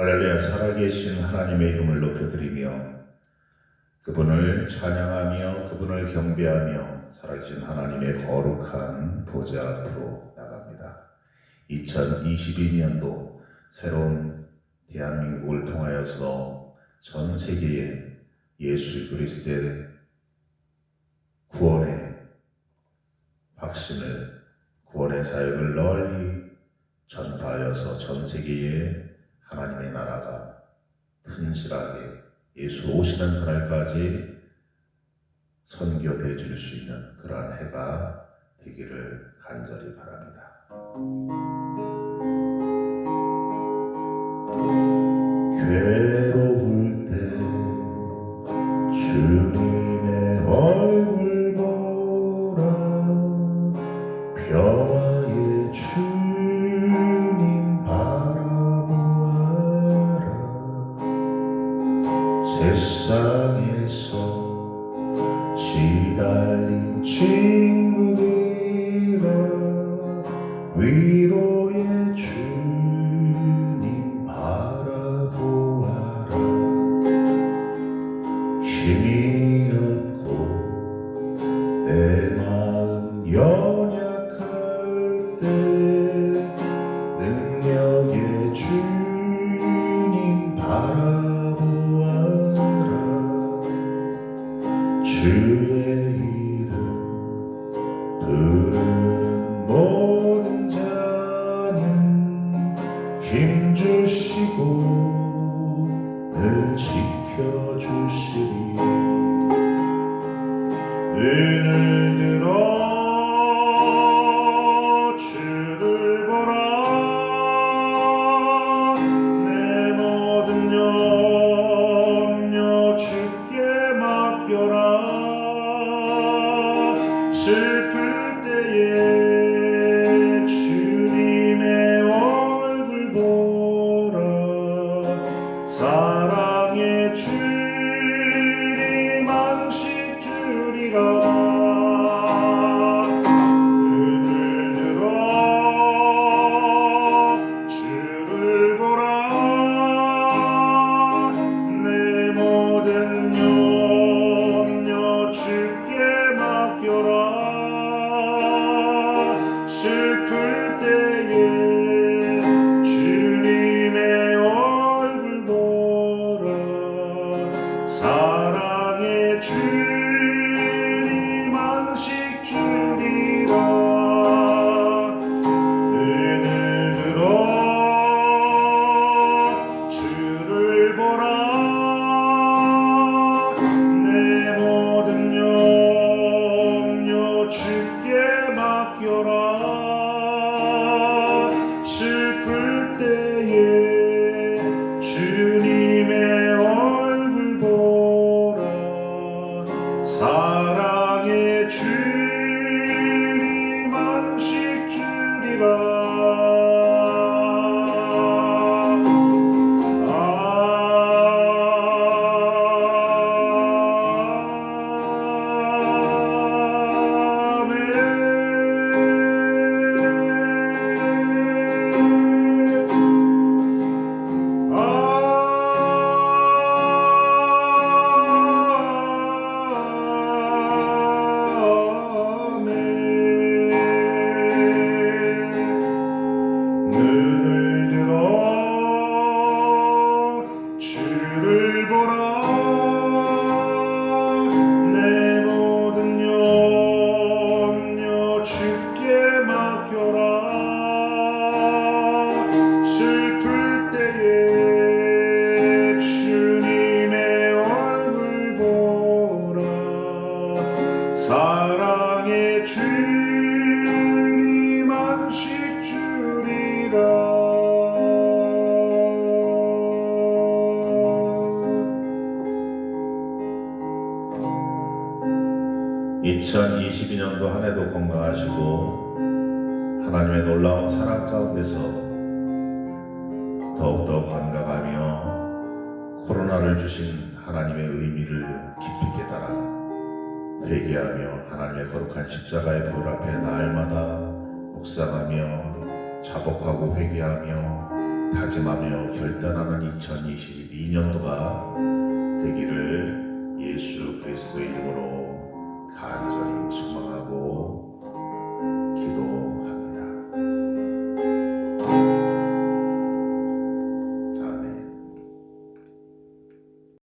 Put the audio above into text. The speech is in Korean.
할렐루야 살아계신 하나님의 이름을 높여드리며 그분을 찬양하며 그분을 경배하며 살아계신 하나님의 거룩한 보좌 앞으로 나갑니다. 2022년도 새로운 대한민국을 통하여서 전 세계에 예수 그리스도의 구원의 확신을 구원의 사역을 널리 전파하여서 전 세계에 하나님의 나라가 튼실하게 예수 오시는 그날까지 선교돼 줄수 있는 그러한 해가 되기를 간절히 바랍니다. 괴로 시달린 늘 지켜주시리. 눈을 들어 주를 보라. 내 모든 염려 주께 맡겨라. 슬플 사랑의 주 사랑의 주 2022년도 한 해도 건강하시고 하나님의 놀라운 사랑 가운데서 더욱더 관광하며 코로나를 주신 하나님의 의미를 깊이 깨달아 회개하며 하나님의 거룩한 십자가의 불 앞에 날마다 묵상하며 자복하고 회개하며 다짐하며 결단하는 2022년도가 되기를 예수 그리스도의 이름으로 간절히 소망합니다.